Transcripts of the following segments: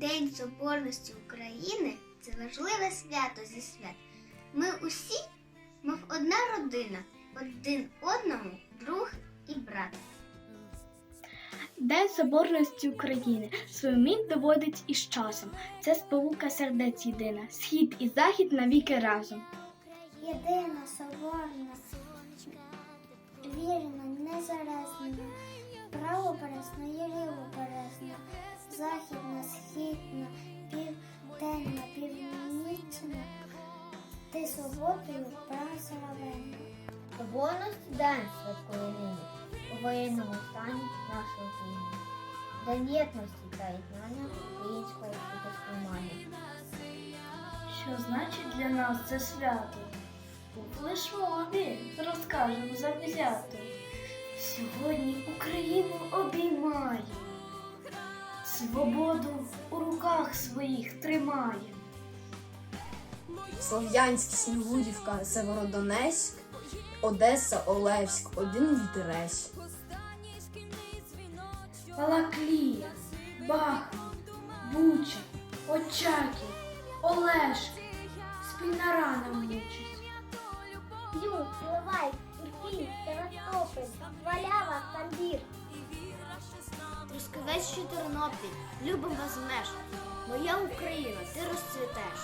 День Соборності України це важливе свято зі свят. Ми усі, мов одна родина, один одному друг і брат. День Соборності України свою міць доводить із часом. Це сполука сердець єдина, схід і захід навіки разом. Єдина, соборна, вірна, незалежна, правопересна свободою прасоровенна. Соборність день святкує нині у воєнному стані нашої України. День єдності та єднання українського світосприймання. Що значить для нас це свято? У флешмобі розкажемо завзято. Сьогодні Україну обіймає, свободу у руках своїх тримає. Слов'янськ, Снігурівка, Северодонецьк, Одеса, Олевськ, один вітерець. Балаклія, Бахмут, Буча, Очаків, Олешки, спільна рана мучить. Юг, Іловай, Ірпінь, Тернопіль, Валява, Тамбір. Трускавець чи Тернопіль, любим без меж. Моя Україна, ти розцвітеш.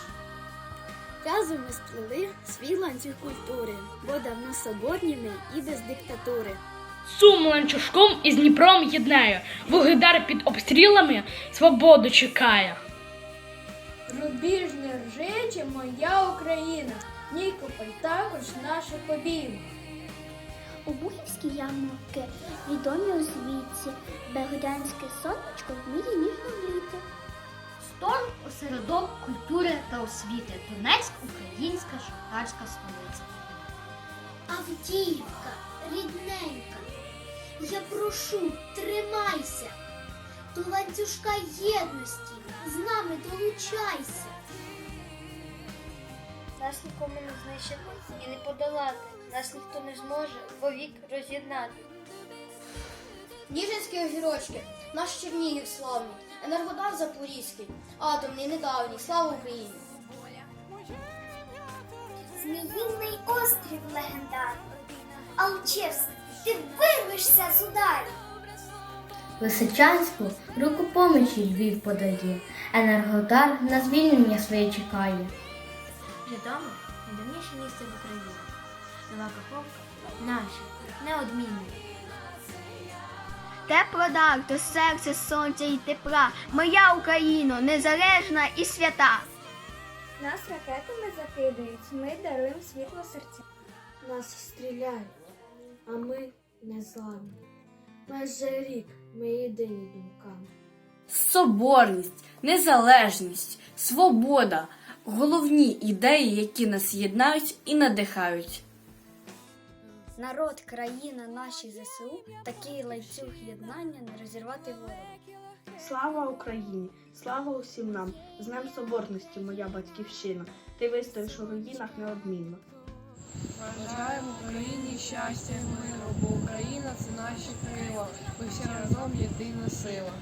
Разом ми сплели свій ланцюг культури, бо давно соборні і без диктатури. Сум ланцюжком із Дніпром єднає, Вугледар під обстрілами свободу чекає. Рубіж не моя Україна, Нікополь також наша побіг. Обухівські ярмарки відомі у світі, Богданське сонечко вміє ніжно вліти. Шторм осередок культури та освіти. Донецьк українська шахтарська столиця. Авдіївка, рідненька, я прошу, тримайся. До ланцюжка єдності, з нами долучайся. Нас нікому не знищити і не подолати. Нас ніхто не зможе вовік роз'єднати. Ніжинські огірочки, наш Чернігів славний, Енергодар Запорізький, атомний недавній, слава Україні! Зміїний острів легендарний. Алчевськ, ти вирвешся з ударів. Лисичанську руку помочі Львів подає, Енергодар на звільнення своє чекає. Житомир найдавніше місце в Україні. Нова Каховка наше, неодмінне. Теплодар до серця сонця і тепла. Моя Україна, незалежна і свята. Нас ракетами закидають, ми даруємо світло серця. Нас стріляють, а ми не зламні. Майже рік ми єдині думками. Соборність, незалежність, свобода головні ідеї, які нас єднають і надихають. Народ, країна, наші ЗСУ, такий ланцюг єднання не розірвати ворог. Слава Україні! Слава усім нам! З Днем Соборності, моя батьківщина! Ти вистоїш у руїнах неодмінно. Бажаємо Україні щастя і миру, бо Україна це наші крила. Ми всі разом єдина сила.